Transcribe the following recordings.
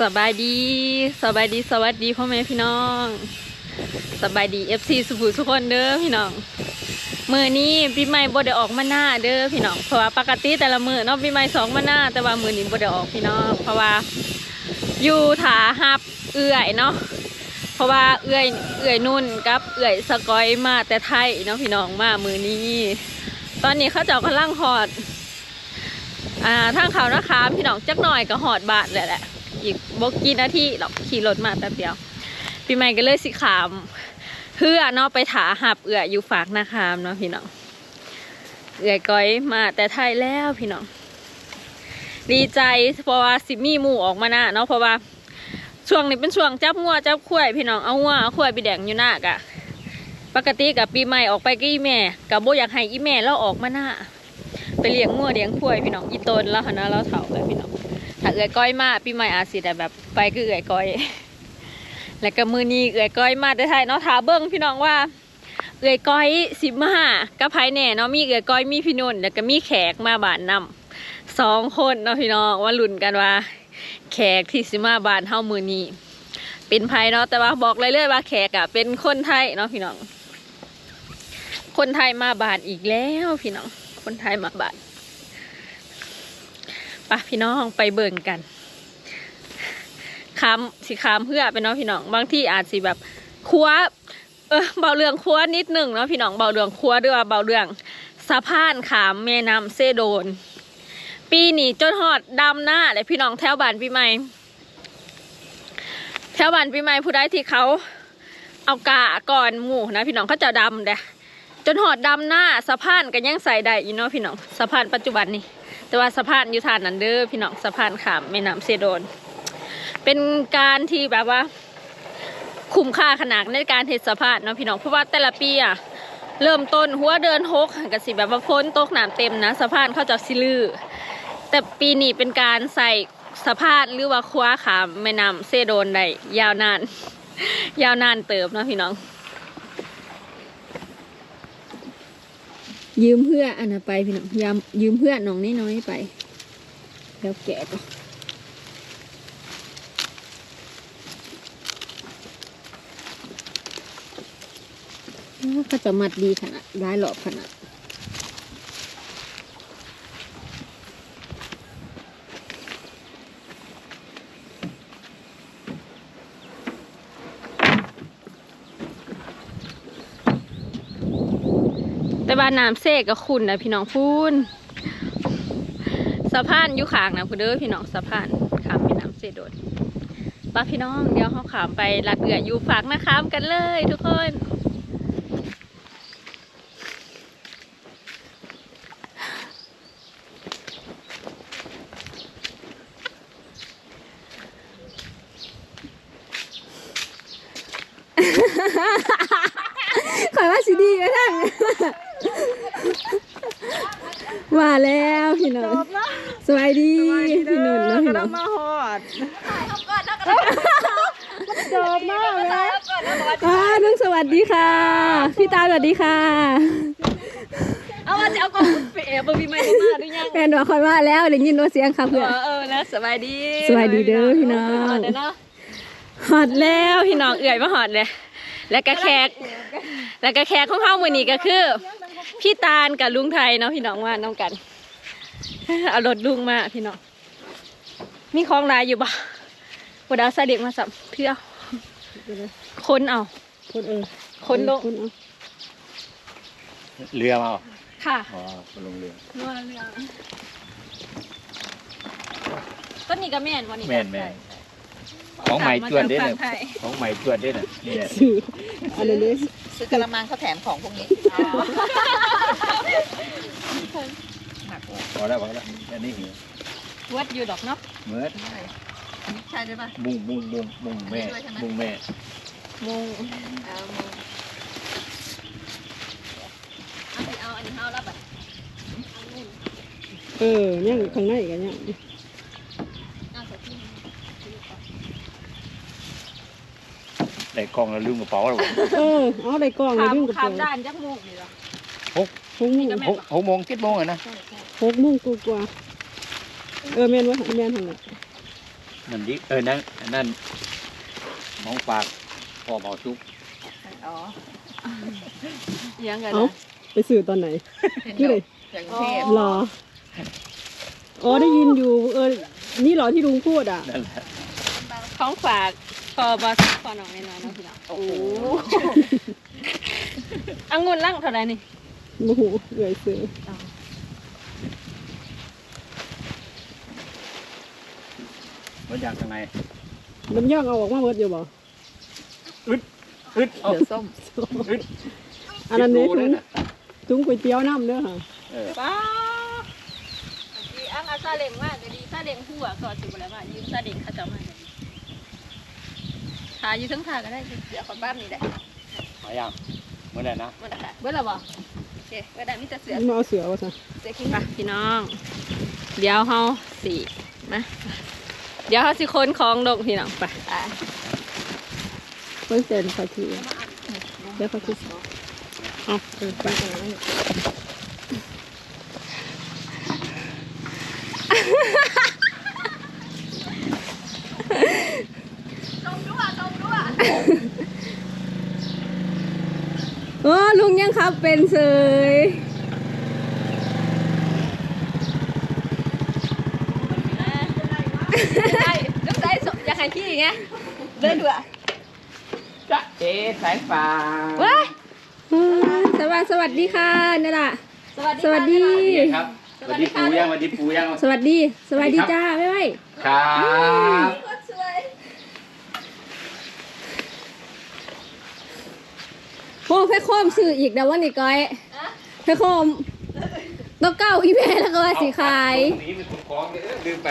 สบายดีสบายดีสวัสดีพ่อแม่พี่น้องสบายดีเอฟซีสุภูทุกคนเด้อพี่น้องมือนี้ปีใหม่บ่ได้ออกมาหน้าเด้อพี่น้องเพราะว่าปกติแต่ละมือเนาะปีใหม่สองมาหน้า แต่ว่ามือนี้บ่ได้ออกพี่น้องเพราะว่าอยู่ถาหับเอื่อยเนาะเพราะว่าเอื่อยเอื่อยนุ่นกับเอื่อยสกอยมาแต่ไทยเนาะพี่น้องมามือนี้ ตอนนี้เขาเจ้ากำลังหอดอ่าทางเขานะคะพี่น้องจักหน่อยก็หอดบาทแหละแหละ อีกบกี่นาทีหรอกขี่รถมาแป๊บเดียว ปีใหม่ก็เลยสิขามเพื่อเนาะไปถาหับเอื่ออยู่ฝากนาคามเนาะพี่น้องเอื่อยก้อยมาแต่ไทยแล้วพี่น้องดีใจเพราะว่าสิมีหมู่ออกมาหน้าเนาะเพราะว่าช่วงนี้เป็นช่วงจับงัวจับขวายพี่น้องเอางัวเอาขวายไปแดงอยู่หน้ากะปกติกับปีใหม่ออกไปกับอีแม่กับโบอยากให้อีแม่เราออกมาหน้าไปเลี้ยงงัวเลี้ยงควายพี่น้องอีตนแล้วหนะเราเถาเลยพี่น้อง ถ้าเอื้อยก้อยมาปีใหม่อาจสิแต่แบบไปก็เอื้อยก้อย แล้วก็มือนี้เอื้อยก้อยมาแต่ไทยเนาะถาเบิ้งพี่น้องว่า เอื้อยก้อยสิมากับไผแน่เนาะมีเอื้อยก้อยมีพี่นุ่นแล้วก็มีแขกมาบานนำสองคนเนาะพี่น้องว่าลุ้นกันว่า แขกที่สิมาบานเฮามือนี้เป็นไผเนาะแต่ว่าบอกเลยเลยๆว่าแขกอะเป็นคนไทยเนาะพี่น้องคนไทยมาบานอีกแล้วพี่น้องคนไทยมาบาน ปะพี่น้องไปเบิ่งกันคำสิคำเพื่อไปเนาะพี่น้องบางที่อาจสิแบบคัวเออเบาเรื่องคัวนิดหนึ่งเนาะพี่น้องเบาเรื่องคัวด้วยว่าเบาเรื่องสะพานขามแม่น้ำเซโดน ปีนี้จนหอดดำหน้าเลยพี่น้องแถวบ้านปีใหม่แถวบ้านปีใหม่ผู้ใดที่เขาเอากาก่อนหมู่นะพี่น้องเขาจะดำเด้จนหอดดำหน้าสะพานก็ยังใส่ได้อยู่เนาะพี่น้องสะพานปัจจุบันนี่ แต่ว่าสะพานอยู่ทานนันเด้อพี่น้องสะพานขามแม่น้ำเซโดน เป็นการที่แบบว่า คุ้มค่าขนาดในการเทศสะพานเนาะพี่น้องเพราะว่าแต่ละปีอะเริ่มต้นหัวเดินหกกับสิแบบว่าพ้นตกหน้ำเต็มนะสะพานเขาจะซิลือแต่ปีนี้เป็นการใส่สะพานหรือว่าคว้าขามแม่น้ำเซโดนได้ยาวนาน ยาวนานเติบนะพี่น้อง ยืมเพื่ออันน่ะไปพี่น้องยามยืมเพื่อน้องน้อยๆไป แล้วแกะก็ก็จะมัดดีขนาดร้ายหลอบขนาด ว่าน้ำเซกกับคุณนะพี่น้องพูนสะพานอยู่ข้างนะพูเด้อพี่น้องสะพานข้ามแม่น้ำเสโดนป้าพี่น้องเดี๋ยวเขาขามไปลัดเอืออยู่ฝากนะขามกันเลยทุกคนขอยว่าสิดีก็ทั้ ว่าแล้วพี่น้องสวัสดีพี่นุ่นเนาะพี่น้องมาหอดจบมากเลยอ่านุ่งสวัสดีค่ะ พี่ตาสวัสดีค่ะ เอาว่าจะเอากล่องไปแอบบมีไม่ได้มาหรือยังแฟนบอกคอยว่าแล้วได้ยินว่าเสียงค่ะเอเพื่อนอเออแล้วสบายดีสบายดีเด้อพี่น้องเดี๋ยวเนาะหอดแล้วพี่น้องเอื่อยมาหอดเลย แล้วก็แขกแล้วก็แขกของเข้ามือนี้ก็คือ พี่ตาลกับลุงไทยเนาะพี่น้องว่าน้องกัน เอารถลุงมาพี่น้อง มีของรายอยู่บ่บดเอาใส่เด็กมาสับเพื่อคนเอาคนเออคนลงคนเอาเรือมาเหรอค่ะอ๋อคนลงเรือนวลเรือต้นนี้ก็แม่นวันนี้แม่นแม่น ของใหม่จวดเด้เนี่เนี่ยยของใหม่จวดเด้เนี่ยนี่แหละสื่ออะไรเลยซื้อกระมังเขาแถมของพวกนี้พอแล้วพอแล้วอันนี้หิววัดอยู่ดอกเนาะเหมือนใช่ด้วยป่ะมุงมุงมุงมุงแม่มุงแม่มงเอามเอาสิเอาอันนี้เอาแล้วบัดเออเนี่ยข้างในกันเนี่ย เอาใส่ที่ ได้กล้องแล้วลืมกระเป๋าแล้วเออเอาได้กล้องเลยขามดึงกระขามเป๋าด้านจักโมกนี่เหรอ หกโมงหกหกโมงเจ็ดโมงอะนะ หกโมงกว่าๆเออแม่นวะแม่นหันละนั่นดิเออนั่นนั่นมองปากพอเบาชุบอ๋อยังกันเอ้าไปสื่อตอนไหนเห็นนี่อเลยู่ยอย่างกรุงเทพรออ๋อได้ยินอยู่ เออ นี่เหรอที่ลุงพูดอะ นั่นแหละของฝาก พอบอสพอน้องน้อยๆเนาะพี่น้องโอ้โหองุ่นล่างเท่าไหร่นี่โอ้โหเอื่อยซื้อมันอยากทางไหนน้ำย่างเอาออกมาเบิดอยู่บ่อึดเอาเดี๋ยวส้มอันนั้นเนี่ยคิดถุดูงนะถุงก๋วยเตี๋ยวน้ำเด้อค่ะเออป้าดีอังอาซาเล็งมากเลยดีซาเล็งหัวก็สิบแล้วว่ายืมซาเล็งเขาจะมา เลยขาอยู่ทั้งขาก็ได้เดี๋ยวคนบ้านนี่แหละมาอย่างเมื่อไหร่นะมันนะคะเบื่อแล้วบ่โอเคเวลามีแต่เสือมาเอาเสือวะซะเสือคิงไปพี่น้อง เดี๋ยวเฮาสินะเดี๋ยวเฮาสิคนของดงพี่น้องไปอะเพิ่งเซ็นขอทีเดี๋ยวเขาคิดเอาเออไป เออลุงยังครับเป็นเสยได้ลูกได้อยากให้ขี้ไงเดินดูอะจ๊ะเอ๋สายฟ้าว้ายเออสวัสดีสวัสดีค่ะนี่ล่ะสวัสดีสวัสดีครับสวัสดีปูยังสวัสดีปูยังสวัสดี สวัสดีจ้าไม่ไหวครับ สวย โอ้เพชรโคมสื่ออีกเดี๋ยววันนี้ก้อยเพชรโคมต้องเก้าอีเมลแล้วก็ว่าสีขายตรงนี้เป็นคนคล้องเลยเออลืมไป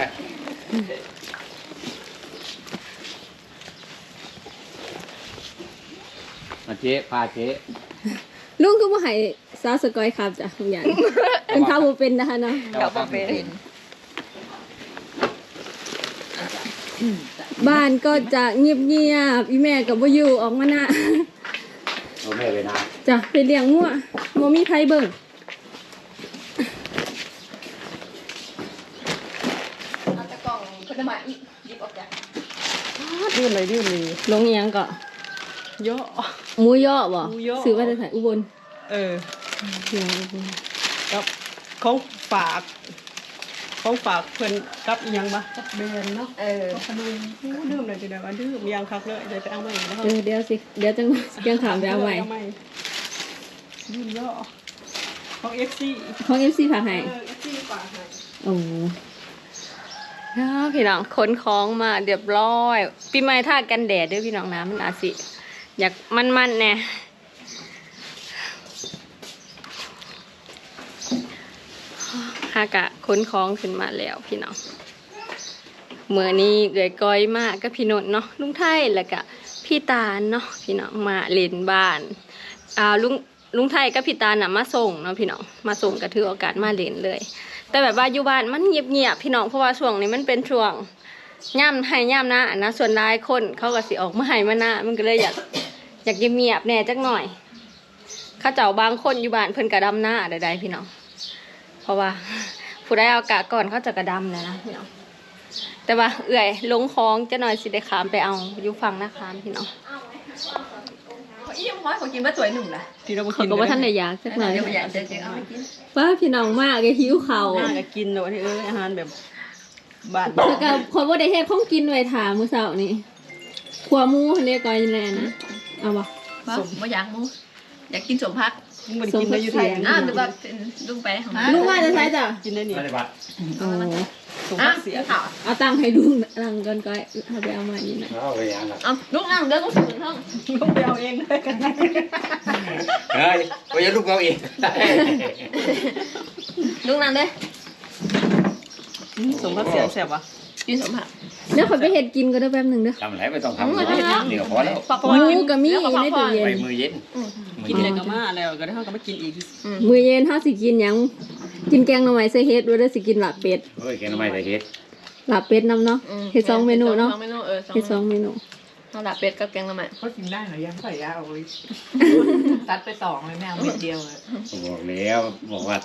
มาเจ๊พาเจ๊ลุงก็มาให้สาวสกอยครับจ้ะคุณยายเป็นข้าวบ่เป็นนะคะเนาะเก่าเป็นบ้านก็จะเงียบๆอีแม่กับบ่อยู่ออกมาน่ะ โอ้แม่เลยนะจ้ะไปเลี้ยงงัวบ่มีไผเบิ่งเอาตะกล่องผลไม้อีกหยิบออกจากดื่มเลยดื่มเลยลงเอียงก็เยอะ หมูย่อบ่หมูย่อ ซื้อมาจากไหนอุบลเออเสียงอุบล กับของฝาก ของฝากเพิ่นกับอีหยังบ่กับแบรนด์เนาะเออขนมโอ้ดื่มเลยทีเดียวว่าดื่มยังคักเลยเดี๋ยวไปเอาใหม่แล้วเออเดี๋ยวสิ เดี๋ยวจังยังถามไปเอาใหม่ ดื่มเยอะของ FC ของ FC ฝากให้ เออ FC ฝากให้โอ้แล้วพี่น้องขนของมาเรียบร้อยปีใหม่ทากันแดดเด้วยพี่น้องนะมันอาจสิ อยากมันๆแน่ ฮากะขนของขึ้นมาแล้วพี่น้องเมื่อนี้เกยก้อยมากกับพี่นนท์เนาะลุงไทยแล้วก็พี่ตาลเนาะพี่น้องมาเล่นบ้านอ่าลุงลุงไทยกับพี่ตาลน่ะมาส่งเนาะพี่น้องมาส่งก็ถือโอกาสมาเล่นเลย แต่แบบว่าอยู่บ้านมันเงียบๆพี่น้องเพราะว่าช่วงนี้มันเป็นช่วงย่ำให้ย่ำหน้านะส่วนรายคนเขาก็สิออกมาให้มาหน้ามันก็เลยอยากอยากเงียบๆแน่จักหน่อยข้าเจ้าบางคนอยู่บ้านเพิ่นกระดำหน้าใดๆพี่น้อง เพราะว่า ผู้ได้เอากะก่อนเขาจะกระดำเลยนะพี่น้องแต่ว่าเอื่อยลงคลองจะหน่อยสิได้ขามไปเอาอยู่ฝั่งนาคามพี่น้องอี้ยังร้อยขากินมาสวยหนุ่มนะที่เราบ่เขากินก็ว่าท่านได้อยากสักหน่อยเดี๋ยวอยากจะจะเอาไปกินว่าพี่น้องมากเลยหิวเขาน่าจะกินเนาะที่เอออาหารแบบบ้านแล้วก็คนว่าได้เฮ็ดของกินไว้ถามมื้อเช้านี่ขัวหมูเรียกก้อยแน่นะเอาบ่สมไม่อยากมูอยากกินสมพัก มึงบ่ได้กินได้อยู่ไทยอ้าวหรือว่าเป็นลุงไปของลุงว่าจะใช้จ้ะกินได้นี่ไม่ได้บัตรโอ้สมอ้าพัวกเสียข่าวเอาตังค์ให้ลุงตังค์ก่อนก้อยเอาไปเอามานี่นะเอาไปยังล่ะเอาลุงนั่งเดินลุงถึงห้องต้องไปเอาเองเลยกันเฮ้ยไปยังลูกเราเองลุงนั่งเด้สมพักเสียแซ่บวะ กินสมพักเดี๋ยวขอยไปเฮ็ดกินก็ได้แป๊บหนึงเด้อทำอะไรไม่ต้องทำนี่ก็พอแล้วหมูก็มีอยู่ในตู้เย็ไปนมือเย็นกินอะไรก็มาแล้วก็ได้เฮาก็มากินอีกมื้อเย็นเฮาสิกินหยังกินแกงหน่อไม้ใส่เฮ็ดด้วยเด้อสิกินลาบเป็ดเฮ้ยแกทำไมแต่เฮ็ดลาบเป็ดนำเนาะเฮ็ดสองเมนูเนาะสองเมนูเออเฮ็ดสองเมนู ข้าวหลาเป็ดกับแกงละมันเขากินได้เหรอยังใส่ยาออกฤทธิ์ตัดไปสองเลยแม่เอาเม็ดเดียวเลยบอกแล้วบอกว่า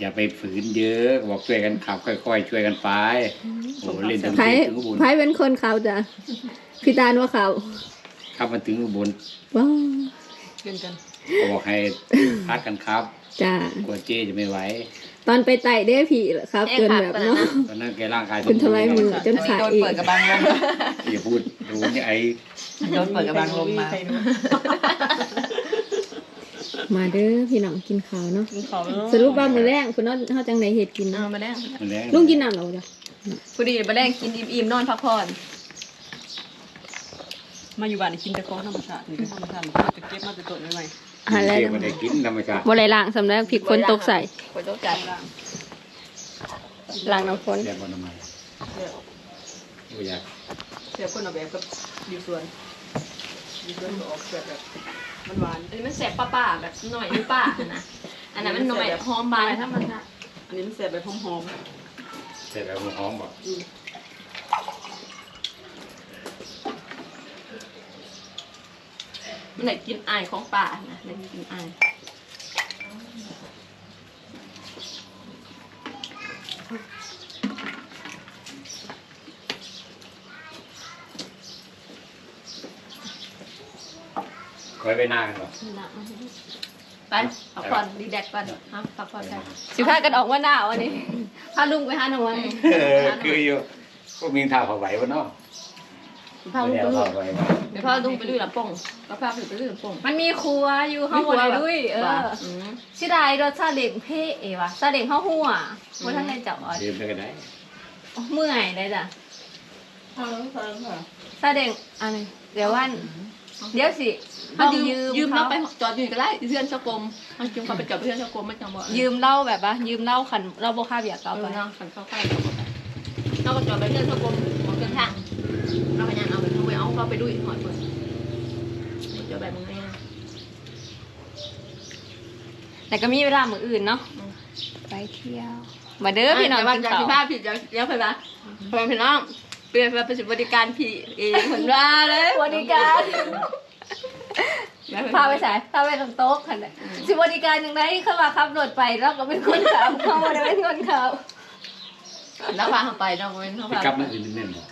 อย่าไปฝืนเยอะ บอกช่วยกันขับ ค่อยๆช่วยกันไปโอ้โหเล่นถึงไผถึงอุบลไผเป็นคนเขาจ้ะพี่ตาลว่าเขาขับมาถึงอุบลว้าวกินกันก็บอกให้พักกันครับจ้ากลัวเจ๊จะไม่ไหว ตอนไปไต่ได้ผีเหรอครับจนแบบเนาะตอนนั้นแกร่างกายสคุณทลายมือจนอันนี้ขาดโดนอีกเปิดกระบังลมอย่าพูดดูนี่ไอ้โดนเปิดกระบังลมมามาเด้อพี่น้องกินข้าวเนาะกินข้าวสรุปว่ามื้อแรกคุณน้องเฮาจังไดเฮ็ดกินเอาเนาะมาแดงมันแรงลุงกินน้ำเหรอจ้ะพอดีมาแดงกินอิ่มๆนอนพักผ่อนมาอยู่บ้านนี่กินแต่ของธรรมชาตินี่คือธรรมชาติมันจะเก็บมาแต่ต้นใหม่ หาแล้วเจ๊ไม่ได้กินธรรมชาติบ่ได้ล้างสำแล้วพริกฝนตกใส่ฝนตกจัดล้างน้ำฝนแย่บนทำไมไม่อยากเสียบคนเอาแบบกับอยู่สวนอยู่สวนก็ออกแบบแบบมันหวานอันนี้มันแสบป้าๆแบบหน่อยหรือป้านะอันนั้นมันหน่อยหอมบานธรรมชาติอันนี้มันเสียบแบบหอมเสร็จแล้วมันหอมบอก มันได้กินอายของป่านะได้กินอายคอยไปหน้ากันหรอไปพักผ่อนดีแดกก่อนครับพักผ่อนกันสิพากันออกว่าหน้าวันนี้พาลุงไปหาหน่อยเออคืออยู่พวกมีท่าผาไหววะเนาะ พาลุงไม่ไปได้ดูผาไหวเดี๋ยวพาลุงไปดูลำโป่งก็พาไปดูลำโป่งมันมีครัวอยู่ข้างบนเลยด้วยเอออืมชิดายรสชาเด็งเพ่เอวะซาเด็งข้าวหัวว่าท่านได้จับอ๋อดื่มไปก็ได้เมื่อยได้จ้ะๆฟังฟังค่ะซาเด็งอันนี้เดี๋ยววันเดี๋ยวสิเขาต้องยืมยืมยืมเขาเราไปจอดอยู่ก็ได้เพื่อนชกลมเขายืมเขาไปจอดเพื่อนชกลมไม่จังบ่ยืมเหล้าแบบว่ายืมเหล้าขันเราโบค่าเบียร์เอาเก่าไปไปเนาะขันเข้าใกล้เราก็จอดไปเพื่อนชกลมมอง เราพยายามเอาไปเอาไปเอาเขาไปดูอีกหน่อยเพื่อนจอดแบบมึงไงแต่ก็มีเวลามืออื่นเนาะไปเที่ยว มาเด้อพี่น้องกินจะข้าวพี่ภาผิดจะเลี้ยวไปปะไปพี่น้องเปลี่ยนมาเป็นบริการพี่เองเหมือนว่าเลยบริการพาไปใสายพาไปตรงโต๊ะคันน่ะสิบริการยังไงเข้ามาขับรถไปเราก็เป็นคนขับเข้าม่ได้เป็นคนขับ แล้วพาเขาไปน้องเป็นเขาพี่พากับมืออื่นเน่นบอก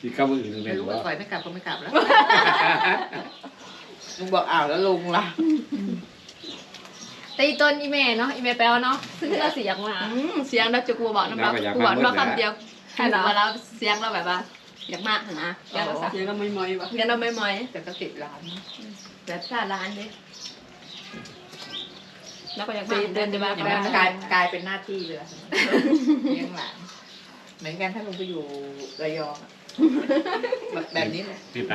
พี่กับมืออื่นเน่ไม่นรู้บอว่ากก่อยไม่กลับก็ไม่กลับแล้วลุงบอกอ้าวแล้วลุงล่ะแต่อีต้นอีเมเนาะอีเมแปลว่าเนาะซึ่งเราเสียงมาอืมเสียงเราจะกลัวบอกน้ำเรากลัวเราคำเดียวคือว่าเราเสียงเราแบบว่าอยากมากนะอยากสักเดี๋ยวก็ไม่มอยวะเสียงเราไม่มอยแต่ก็ติดร้านแบบชาล้านดิ แล้วก็อยากมากเดินจะมาอย่างนั้นกลายกลายเป็นหน้าที่เลยเลี้ยงหลานเหมือนกันถ้าลุงไปอยู่ระยองอะแบบแบบนี้เลยไม่ไป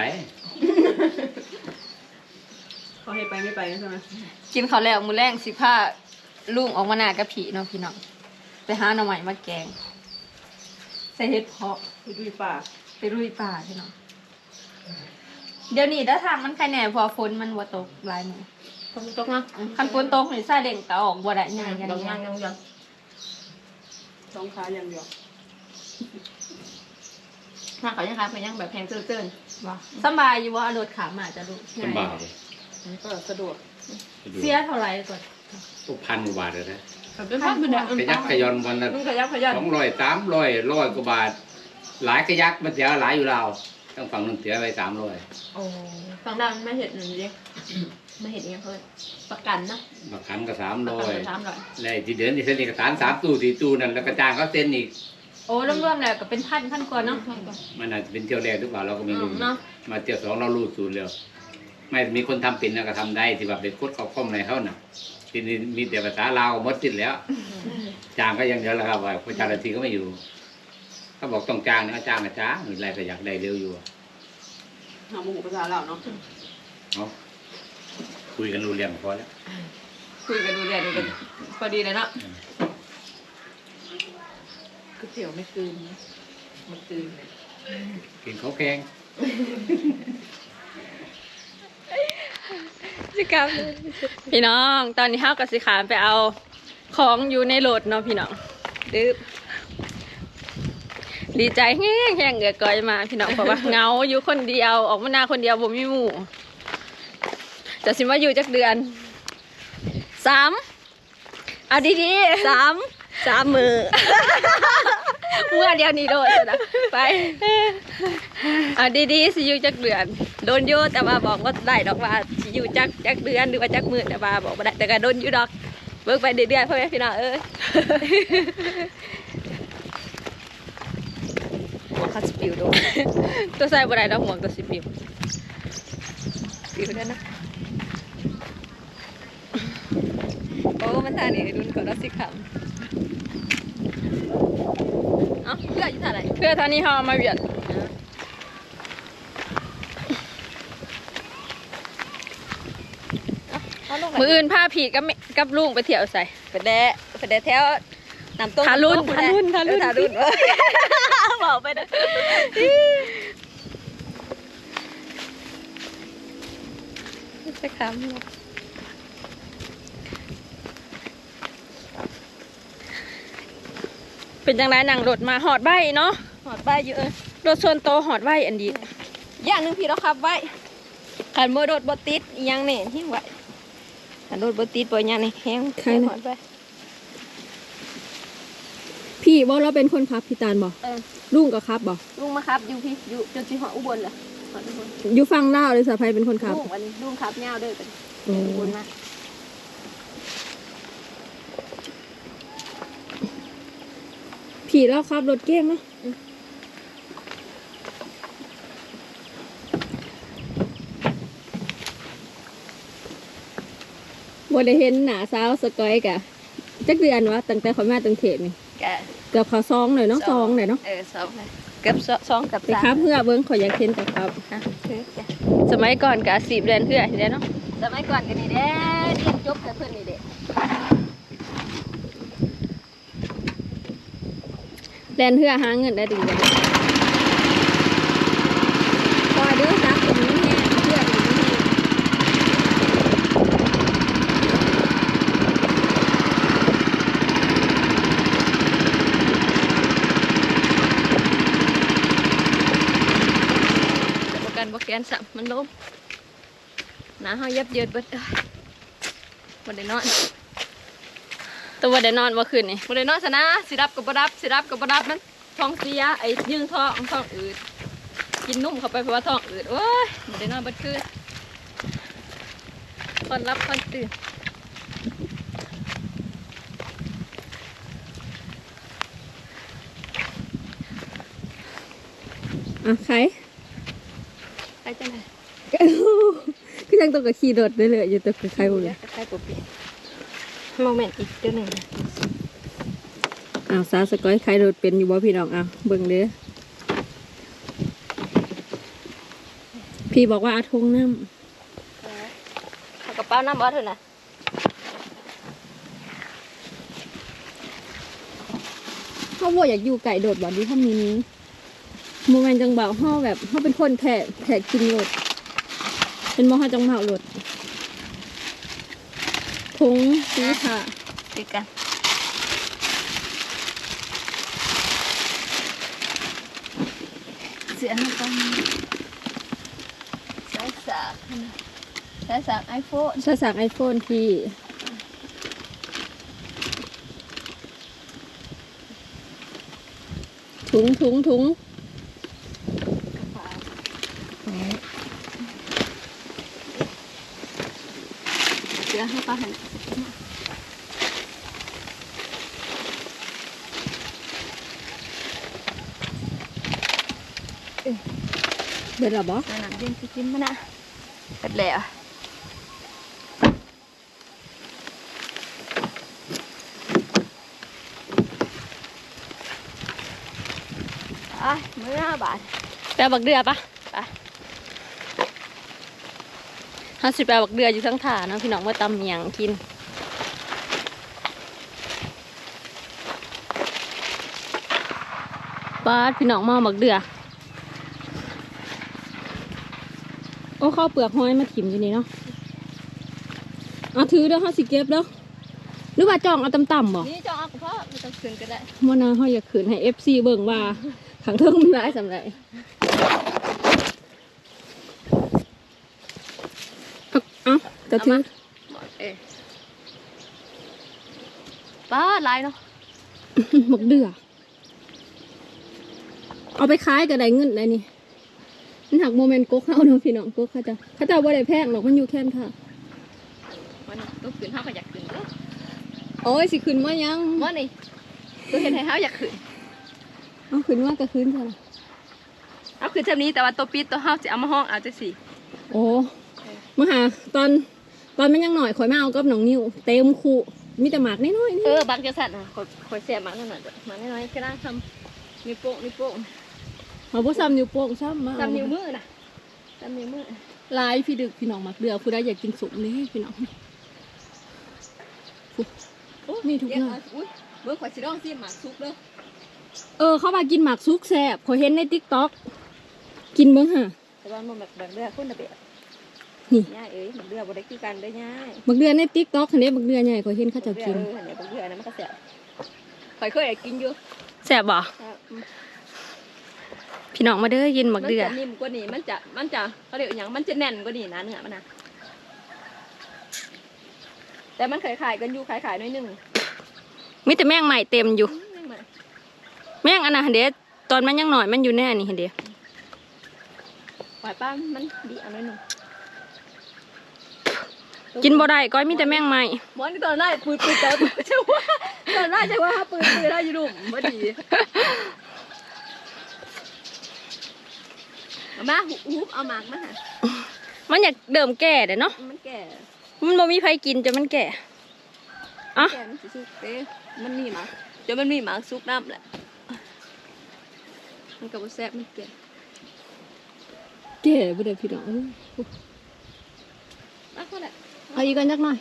เขาให้ไปไม่ไปใช่ไหมกินข้าวแล้วมือแรงสิผ้าลุงออกมาหน้ากะผีเนาะพี่น้องไปหาหน่อไม้มาแกง ใส่เห็ดเพาะไปดูป่าไปรุยป่าพี่น้องเดี๋ยวนี้ถ้าทางมันใครแหน่พอฝนมันว่าตกหลายมือ ต้องตกนะคันฝนตกนี่ซาเด้งก็ออกบ่ได้ยัยังงยัยังงยังยังยังสองขาอย่างเดียวถ้าเขายังค้าเขายังแบบแพงเกินเกินว่าสำบายอยู่ว่าเอารถขามาจะลูกลำบากมันก็สะดวก เสียเท่าไหร่ก่อนพวกพันกว่าบาทเลยนะเป็นภาพมันเนี่ยขยักขยอนวันละมึงขยับขยันสองร้อยสามร้อยร้อยกว่าบาท หลายขยักมันเสียหลายอยู่เราต้องฝั่งนึงเสียไปสามร้อยโอ้ฟังดังไม่เห็นหนึ่งดิไม่เห็นยังเพิ่นประกันนะมาขันก็สามประร้กัอนยไปสามร้อยแล้วที่เดินที่เส้นเอกสารสามตู้สี่ตู้นั่นแล้วกระจางเขาเซ็นอีก โอ้รวมๆแล้วก็เป็นพันพันกว่าเนาะ มันอาจจะเป็นเที่ยวแรกหรือเปล่าเราก็ไม่รู้เนาะมาเที่ยวสองเรารู้สูตรแล้วไม่มีคนทำเป็นนะก็ทำได้ที่แบบเป็นโคตรเขาคล่อมในเขาน่ะทีนี้มีแต่ภาษาลาวหมดสิ้นแล้ว จางก็อยังเดียวแหละครับว่าพระเจ้าหน้าที่ก็ไม่อยู่เขาบอกต้องจ้างเนี่ยเอาจ้างนะจ้างมีอะไรก็อยากได้เร็วอยู่อะ หาหมูภาษาเราเนาะ เอา คุยกันรู้เรื่องพอแล้ว คุยกันดูเรียนกันพอดีเลยเนาะก๋วยเตี๋ยวไม่กลืนนะมันกลืนเลยกินข้าวแกงพี่น้องตอนนี้เฮากับสิขามไปเอาของอยู่ในรถเนาะพี่น้องดื้อดีใจแห้งแห้งเอือกอยมา พี่น้องเพราะว่าเหงาอยู่คนเดียวออกมาหน้าคนเดียวบ่มีหมู่ จะสิมาอยู่จักเดือนสามเอาดีๆสามสามมือเมื่อเดียวนี้โดนนะไปเอาดีๆสิอยู่จักเดือน โดนอยู่แต่ว่าบอกว่าได้ดอกว่าสิอยู่จักจักเดือนหรือว่าจักมือแต่ว่าบอกว่าได้แต่ก็โดนอยู่ดอกเบิกไปเดือนๆพ่อแม่พี่น้องเอ้ยหัวเขาสปิวโดนตัวใส่บ่ได้ดอกหมวกตัวสิบิวปิวด้วยนะ อ้มันทานี่รุ่นก่อนเราสิขำเอ้าเพื่ออยู่ท่าไหนเพื่อท่านี้เฮาเอามาเวียดเอาลงมืออื่นพาผีกับแม่กับลุงไปเที่ยวใส่ไปแดะไปแดะแถวน้ำต้มทารุณำต้มทารุณทารุณเออทารุณบอกไปนะจะคำ เป็นจังไรนั่งรถมาหอดใบเนาะหอดใบอยู่เออรถส่วนโตวหอดใบอันดีอย่างหนึงพี่เราขับไว้ขันโมโดดบติดอีหยังเนี่ยที่ไว้ขันโดดบติดปล่อยยังนี่แห้งแห้งหอดไปพี่ว่าเราเป็นคนขับพี่ตาลบอกเออลุงก็ขับบอกลุงมาครับอยู่พี่อยู่จนสิหอดอุบลเหรอหอดอุบลอยู่ฟังเล่าวเลยสะพายเป็นคนขับลุงวันนี้ลุงขับเงาวเด้อกันโอ้อุบลมาก พี่เราขับรถเก่งเนาะบ่ได้เห็นหน้าสาวสกอยกะจักเดือนวะตั้งแต่เขามาตั้งเทศนี่แกเกือบเขาซองเลยเนาะซองเลยเนาะเออสองเลยเกือบสสองกับไปครับเพื่อเบิ้งขอยอยากเห็นแต่ครับฮะคือจ้ะสมัยก่อนกะสิบเดือนเพื่อเห็นเนาะสมัยก่อนกันนี่เด้เรียนจบกับเพื่อนนี่เด้ แลนเพื่อหาเงินได้ดีเลยคอยเด้อจ้าผมนี่แห้งเพื่อดีนี่แห้งแต่ประกันประกันสัมมันล้มหนาเฮายับเยิดเบิดเอ้ยบ่ได้นอน ตัวบ่ได้นอนเมื่อคืนนี่บ่ได้เนาะสนะสิรับกับบ่รับสิรับกับบ่รับมันท้องเสียไอ้ยืงท้องท้องอืดกินนุ่มเข้าไปเพราะว่าท้องอืดโอ้ยบ่ได้นอนเบัดคืนตอนรับตอนตื่นอะใครไปจังได๋คือยังต้องกับขี่รถได้เลยอยู่แต่กับใครบ่เลยใครบ่เปลี่ยน โมเมนต์อีกเดี๋ยวหนึงอ้าวสาวสกอยใครรถเป็นอยู่บ่พี่น้องอ้าวเบิ่งเด้อพี่บอกว่าอาทงน้ำเอากระเป๋าน้ำบ่เถอะนะเขาบ่อยากอยู่ไก่โดดบ่ดีถ้ามีนี้โมเมนต์จังเบาเฮาแบบเฮาเป็นคนแพ้แพ้กินรถเป็นบ่เฮาจังเมารถ ถุงสีค่ะคือกันเสียงกันสายสากสายสากไอโฟนใช้สากไอโฟนที่ถุงถุงถุง เสียให้ป้าหันเบิดและบ่สนามเรียนสิกินมานะเปิดแล้วอะมือห้าบาทแปลบักเดือปะไป ห้าสิบแปลบักเดืออยู่ทั้งถาเนาะพี่น้องว่าตำเมียงกินปาดพี่น้องมาบักเดือโอ้ข้าวเปลือกห้อยมาถิ่มอยู่นี่เนาะเอาถือเด้อห้าสิเก็บเด้อหรือว่าจองเอาต่ำๆบ่นี่จะเอากับพ่อไม่ต้องคืนก็ได้มื่อนาเขาอยากขืนให้เอฟซีเบิ่งว่าขังเทิงมันร้ายสำไรเอา เอาจะถือเอ้ป้าลายเนาะหมกเดือเอาไปขายก็ได้เงินได้นี่มันหักโมเมนต์กกเขาเนาะพี่น้องกกเขาเจะเขาเจะว่าได้แพงหรอกมันอยู่แค่นค่ะมันต้องขึ้นเฮาก็อยากขึ้นเด้อโอ้ยสิขึ้นมายังว่านี่ตัวเห็นให้เฮาอยากขึ้นเอาขึ้นมากระขึ้นจ้ะเอาขึ้นเท่านี้แต่ว่าตัวปิดตัวเฮาสิเอามาห้องเอาจังซี่โอ้มาหาตอน ตอนมันยังหน่อยข่อยมาเอากับน้องนิวเต็มคู่มีแต่หมากน้อยๆนี่เออบักจะสั่นน่ะขอยขอยแซ่บมากนั่นน่ะมากน้อยๆก็ได้ทำนิ้วโป้งนิ้วโป้งเขาบ่ซ้ำนิ้วโป้งซ้ำมาทำนิ้วมือน่ะทำนิ้วมือลายพี่ดึกพี่น้องหมักเดือผู้ใดอยากกินสุกนี่พี่น้องอุ๊ยมีทุกอย่างอุ้ยเบิ่งข่อยสิลองซิหมากซุกเด้อเออเขามากินหมากซุกแซ่บข่อยเห็นในติ๊กต็อกกินเบิ้งห่ะแต่ว่ามันแบบแบบเรือคนละแบบ นี่ย่ายเอ้ยแบบเรือบ่ได้คือกันเด้อย่ายบักเดือในติ๊กต็อกคันนี้บักเดือใหญ่ข่อยเห็นเขาเจะกินเออเนี่ยแบบเรือนะมันก็แซ่บข่อยเคยกินอยู่แซ่บบ่ครับพี่น้องมาเด้อกินหมักเดือมันจะนิ่มกว่านี้มันจะมันจะเขาเรียกอหย่างมันจะแน่นกว่านี้นะเนื้อมันนะแต่มันขายๆกันอยู่ขายๆหน้อยหนึงมีแต่แมงใหม่เต็มอยู่ไม่เหมือนแมงอันน่ะเด้ตอนมันยังหน่อยมันอยู่แน่นี่เด้หอยป้ามันดีเอาหน้อยหนึง กินบ่ได้ก้อยมีแต่แมงใหม่หมอนตอนแรกปืนปืนเจอใช่ว่าตอนแรกใช่ว่าปืนปืนได้อยูดุมพอดีเอามาหุหุบเอาหมากมาหามันอยากเดิมแก่เด้เนาะมันแก่ มันบ่มีไผกินจนมันแก่อะแก่มันสิสุกเต้มันมีหมากเดี๋ยวมันมีหมากซุกน้ำแหละมันกับแซ่บมันแก่แก่บ่ได้พี่น้องเอ้ยมา เขาแหละเอาอีกกันจักหน่อย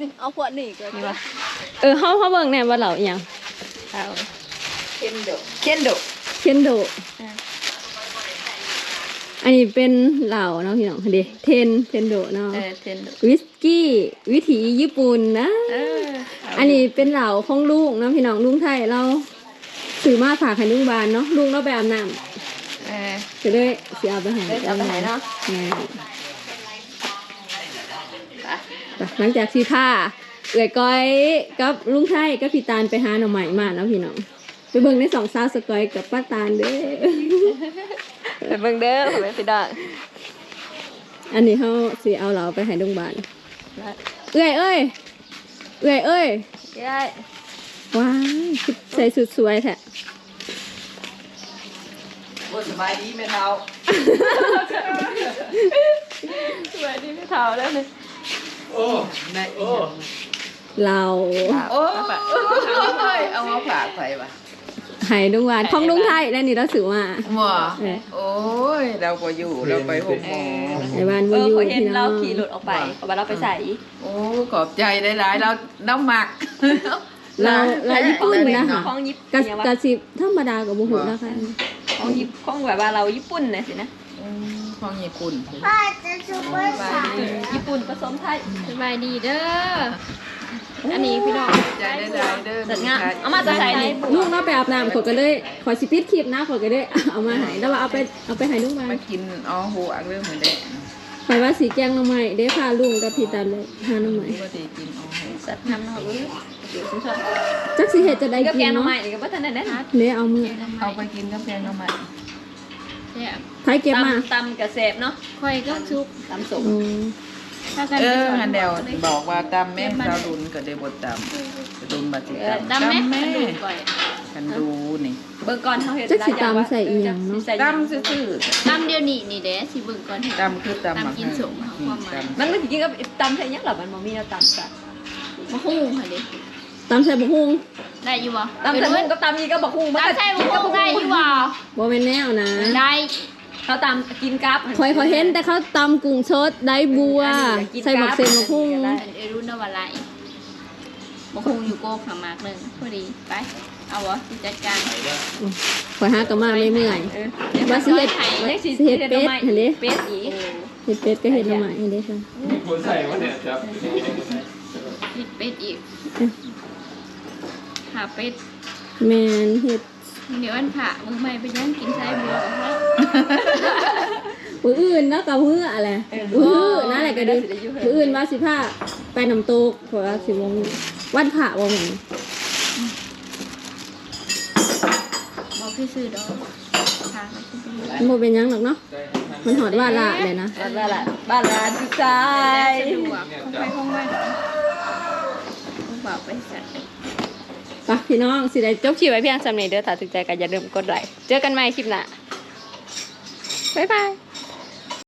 นี่เอาขวดนี่ก็ได้เออเฮาเฮาเบิ่งแน่ว่าเหล่าอีหยังเอาเคนโดเคนโดเคนโดอ่าอันนี้เป็นเหล่าเนาะพี่น้องเด้เทนเทนโดเนาะเออเคนโดวิสกี้ วิถีญี่ปุ่นนะเอออันนี้เป็นเหล่าของลูกเนาะพี่น้องลุงไทยเราซื้อมาฝากให้ลุงบานเนาะลุงเราไปอาบน้เออำก็เลยสิเอาไปให้เดี๋ยวจะเอาไปไหนเนาะแม่ไป หลังจากที่ผ้าเอื่อยก้อยกับลุงไทยกับพี่ตาลไปหาหน่อใหม่มาเนาะพี่น้องไปเบิ่งในสองสาวสกอยกับป้าตาลเด้อไปเบิ่งเด้อไปพี่ดาอันนี้เขาสิเอาเราไปให้ลุงบานเอื่อยเอ้ยเอื่อยเอ้ยได้ว้ายใส่สุดสวยแท้บสบายดีไหมเท้าสวยดีไม่เท่าแล้วเลย โอ้ได้โอ้เราโอ้ยเอามาฝากใครวะไห้ลุงหวานของลุงไทยแล้วนี่เราสือว่าหมอเออโอ้ย เราก็อยู่เราไปหกโมงไอ้บ้านเอบ่ออยู่พอเห็นพี่น้เราองขี่รถออกไปเอาไปเราไปใส่โอ้ขอบใจหลายๆเราน้ำหมักเราเราญี่ปุ่นนะเาคะของญี่กะปุ่นกะสิธรรมดากับบุหุแล้วค่ะของญี่ปุ่นของแบบว่าเราญี่ปุ่นนะสินะอืม ของญี่ปุ่นญี่ปุ่นผสมไทยสบายดีเด้อ อันนี้พี่น้องใจได้ได้เด้อจัดงานเอามาจะใส่นี่ลูกเราไปอาบน้ำขอยก็เลยขอสิปิดคลิปนะขอยก็เลยเอามาให้แล้วว่าเอาไปเอาไปให้ลุงบ้านมากินอ๋อหัวเรื่องเหมือนเด็กไปว่าสีแกงหน้ำใหม่ได้พาลุงกับพี่ตันเลยหาหน้ำใหม่ปกติกินอ๋อหัวสัตว์น้ำเนาะเอ้ยเดี๋ยวฉันชอบจักสิเฮ็ดจะได้ก็กิแกนงหน่อเนาะไม้นี่ก็บ่ทันได้นะเด้เอามือเอาไปกินกับแกงหน่อไม้ ใครเก็บมาตำตำกระเสบเนาะค่อยก็ซุปตำสมอืมเออฮันเดวบอกว่าตำแม่เราดุนก็ได้บทตำดุนบัติเออตำตำไหมแม่ดูก่อยกันดูนี่เบิ่งก่อนเฮาเฮ็ดจักสิตำใส่อีหยังเนาะตำซื่อตำเดียวนี่นี่เด้สิเบิ่งก่อนๆตำคือตำตำกินสมเอาความหมายตำมันมันสิกินกับตำใส่หยังหรอมันบ่มีแนวตำซะมะฮุ่งค่ะเด้ ตำใส่บะฮุงได้อยู่บ่ตำใส่บุ้งกับตำอีกก็บักฮุ้งมันตำใส่มะฮุ่งได้อยู่บ่บ่เป็นแนวนะได้เขาตำกินกับคอยเขาเห็นแต่เขาตำกุ้งสดได้บัว ใส่บักเซนบะฮุงอันเอรุ่นนวาไลมะฮุ่งอยู่โกกหามากหนึงพอดีไปเอาบ่สิจัดการคอยหากะมาไม่เมื่อยเออว่าสิเฮ็ดเล็กสิสิเฮ็ดเป็ดหั่นเด้เป็ดอีกเฮ็ดเป็ดก็เฮ็ดหน้ำใหม่เด้ค่ะคนใส่วะเนี่ยครับพิดเป็ดอีก ขาเป็ดแมนเฮ็ดเดี๋ยวอันผ่ามือใหม่ไปย่างกินไส้บัวกับเขาผู้อื่นเนาะกับมืออะไรผู้อื่นนั่นแหละก็ดีผู้อื่นว่าสิผ้าไปน้ำตกเพราะว่าสิวงวันพระวงบอกพี่ซื้อดอกพาเขาขึ้นไปดูมันบ่เป็นหยังหรอกเนาะมันหอดว่าละเลยนะบ้านละบ้านละดีใจสะดวกคงไปคงมันคงบอกไปสัตว์ ปพี่น้องสิได้จบคลิปไว้เพียงสำนี้เด้อถ้าถึงใจก็อย่าลืมกดไลค์เจอกันใหม่คลิปหน้าบ๊ายบาย